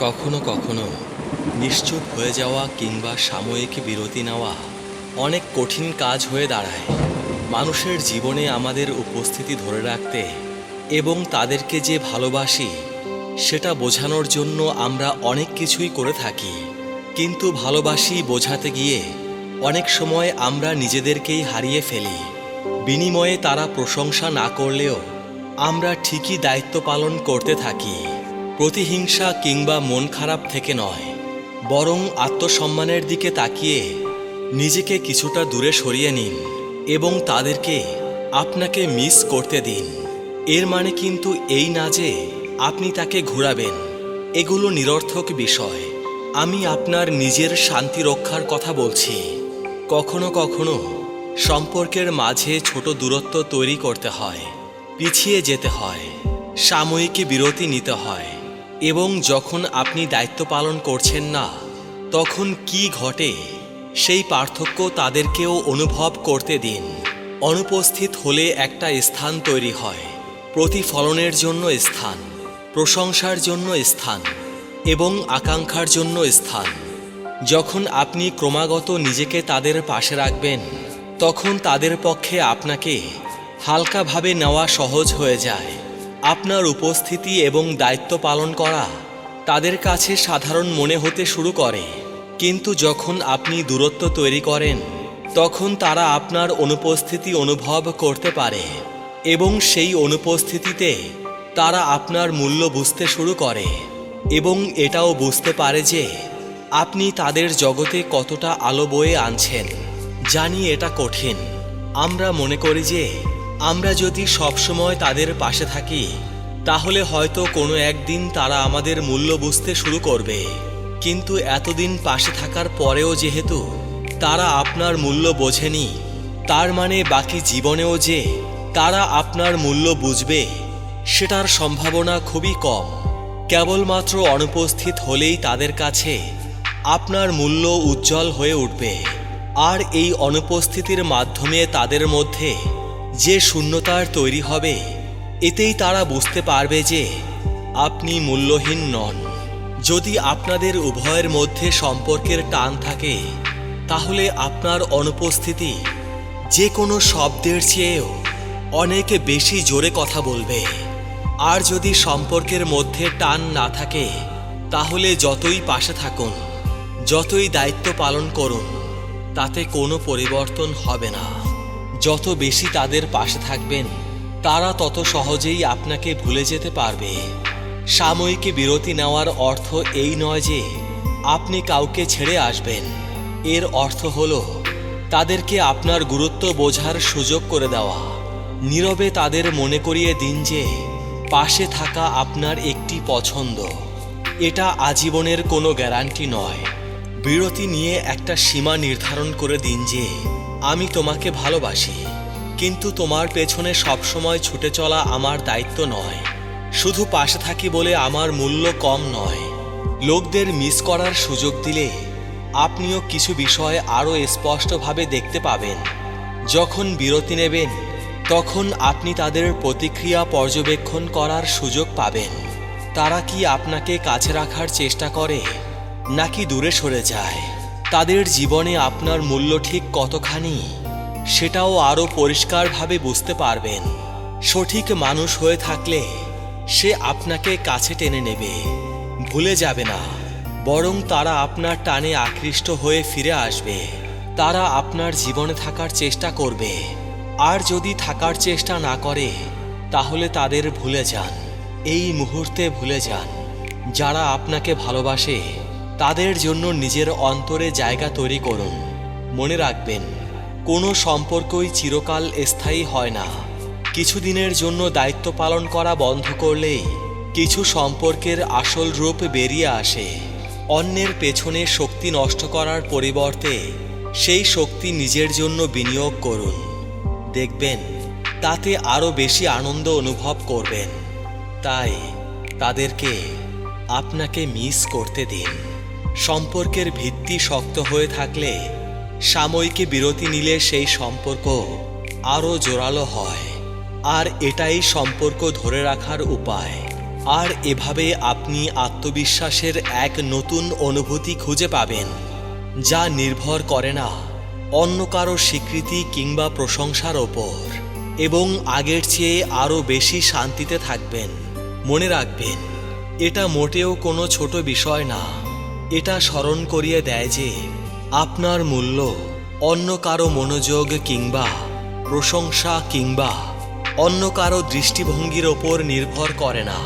কখনো কখনো নিশ্চুপ হয়ে যাওয়া কিংবা সাময়িক বিরতি নেওয়া অনেক কঠিন কাজ হয়ে দাঁড়ায়। মানুষের জীবনে আমাদের উপস্থিতি ধরে রাখতে এবং তাদেরকে যে ভালোবাসি, সেটা বোঝানোর জন্য আমরা অনেক কিছুই করে থাকি। কিন্তু ভালোবাসি বোঝাতে গিয়ে অনেক সময় আমরা নিজেদেরকেই হারিয়ে ফেলি। বিনিময়ে তারা প্রশংসা না করলেও আমরা ঠিকই দায়িত্ব পালন করতে থাকি। প্রতিহিংসা কিংবা মন খারাপ থেকে নয়, বরং আত্মসম্মানের দিকে তাকিয়ে নিজেকে কিছুটা দূরে সরিয়ে নিন এবং তাদেরকে আপনাকে মিস করতে দিন। এর মানে কিন্তু এই না যে আপনি তাকে ঘোরাবেন। এগুলো নিরর্থক বিষয়। আমি আপনার নিজের শান্তি রক্ষার কথা বলছি। কখনো কখনো সম্পর্কের মাঝে ছোট দূরত্ব তৈরি করতে হয়, পিছিয়ে যেতে হয়, সাময়িক বিরতি নিতে হয়। এবং যখন আপনি দায়িত্ব পালন করছেন না, তখন কি ঘটে সেই পার্থক্য তাদেরকেও অনুভব করতে দিন। অনুপস্থিত হলে একটা স্থান তৈরি হয়, প্রতিফলনের জন্য স্থান, প্রশংসার জন্য স্থান এবং আকাঙ্ক্ষার জন্য স্থান। যখন আপনি ক্রমাগত নিজেকে তাদের পাশে রাখবেন, তখন তাদের পক্ষে আপনাকে হালকাভাবে নেওয়া সহজ হয়ে যায়। আপনার উপস্থিতি এবং দায়িত্ব পালন করা তাদের কাছে সাধারণ মনে হতে শুরু করে। কিন্তু যখন আপনি দূরত্ব তৈরি করেন, তখন তারা আপনার অনুপস্থিতি অনুভব করতে পারে এবং সেই অনুপস্থিতিতে তারা আপনার মূল্য বুঝতে শুরু করে এবং এটাও বুঝতে পারে যে আপনি তাদের জগতে কতটা আলো বয়ে আনছেন। জানি এটা কঠিন। আমরা মনে করি যে আমরা যদি সবসময় তাদের পাশে থাকি, তাহলে হয়তো কোনো একদিন তারা আমাদের মূল্য বুঝতে শুরু করবে। কিন্তু এতদিন পাশে থাকার পরেও যেহেতু তারা আপনার মূল্য বোঝেনি, তার মানে বাকি জীবনেও যে তারা আপনার মূল্য বুঝবে, সেটার সম্ভাবনা খুবই কম। কেবলমাত্র অনুপস্থিত হলেই তাদের কাছে আপনার মূল্য উজ্জ্বল হয়ে উঠবে। আর এই অনুপস্থিতির মাধ্যমে তাদের মধ্যে যে শূন্যতার তৈরি হবে, এতেই তারা বুঝতে পারবে যে আপনি মূল্যহীন নন। যদি আপনাদের উভয়ের মধ্যে সম্পর্কের টান থাকে, তাহলে আপনার অনুপস্থিতি যে কোনো শব্দের চেয়েও অনেক বেশি জোরে কথা বলবে। আর যদি সম্পর্কের মধ্যে টান না থাকে, তাহলে যতই পাশে থাকুন, যতই দায়িত্ব পালন করুন, তাতে কোনো পরিবর্তন হবে না। যত বেশি তাদের পাশে থাকবেন, তারা তত সহজেই আপনাকে ভুলে যেতে পারবে। সাময়িক বিরতি নেওয়ার অর্থ এই নয় যে, আপনি কাউকে ছেড়ে আসবেন। এর অর্থ হলো, তাদেরকে আপনার গুরুত্ব বোঝার সুযোগ করে দেওয়া। নীরবে তাদের মনে করিয়ে দিন যে, পাশে থাকা আপনার একটি পছন্দ। এটা আজীবনের কোনো গ্যারান্টি নয়। বিরতি নিয়ে একটা সীমা নির্ধারণ করে দিন যে আমি তোমাকে ভালোবাসি, কিন্তু তোমার পেছনে সবসময় ছুটে চলা আমার দায়িত্ব নয়। শুধু পাশে থাকি বলে আমার মূল্য কম নয়। লোকদের মিস করার সুযোগ দিলে আপনিও কিছু বিষয় আরও স্পষ্টভাবে দেখতে পাবেন। যখন বিরতি নেবেন, তখন আপনি তাদের প্রতিক্রিয়া পর্যবেক্ষণ করার সুযোগ পাবেন। তারা কি আপনাকে কাছে রাখার চেষ্টা করে, নাকি দূরে সরে যায়? তাদের জীবনে আপনার মূল্য ঠিক কতখানি, সেটাও আরও পরিষ্কারভাবে বুঝতে পারবেন। সঠিক মানুষ হয়ে থাকলে সে আপনাকে কাছে টেনে নেবে। ভুলে যাবে না, বরং তারা আপনার টানে আকৃষ্ট হয়ে ফিরে আসবে। তারা আপনার জীবনে থাকার চেষ্টা করবে। আর যদি থাকার চেষ্টা না করে, তাহলে তাদের ভুলে যান। এই মুহূর্তে ভুলে যান। যারা আপনাকে ভালোবাসে তাদের জন্য নিজের অন্তরে জায়গা তৈরি করুন মনে রাখবেন, কোনো সম্পর্কই চিরকাল স্থায়ী হয় না। কিছুদিনের জন্য দায়িত্ব পালন করা বন্ধ করলেই কিছু সম্পর্কের আসল রূপ বেরিয়ে আসে। অন্যের পেছনে শক্তি নষ্ট করার পরিবর্তে সেই শক্তি নিজের জন্য বিনিয়োগ করুন। দেখবেন, তাতে আরও বেশি আনন্দ অনুভব করবেন। তাই তাদেরকে আপনাকে মিস করতে দিন। সম্পর্কের ভিত্তি শক্ত হয়ে থাকলে সাময়িক বিরতি নিলে সেই সম্পর্ক আরও জোরালো হয়। আর এটাই সম্পর্ক ধরে রাখার উপায়। আর এভাবে আপনি আত্মবিশ্বাসের এক নতুন অনুভূতি খুঁজে পাবেন, যা নির্ভর করে না অন্য কারও স্বীকৃতি কিংবা প্রশংসার ওপর। এবং আগের চেয়ে আরও বেশি শান্তিতে থাকবেন, মনে রাখবেন, এটা মোটেও কোনো ছোট বিষয় না। এটা স্মরণ করিয়ে দেয় যে আপনার মূল্য অন্য কারও মনোযোগ কিংবা প্রশংসা কিংবা অন্য কারও দৃষ্টিভঙ্গির ওপর নির্ভর করে না।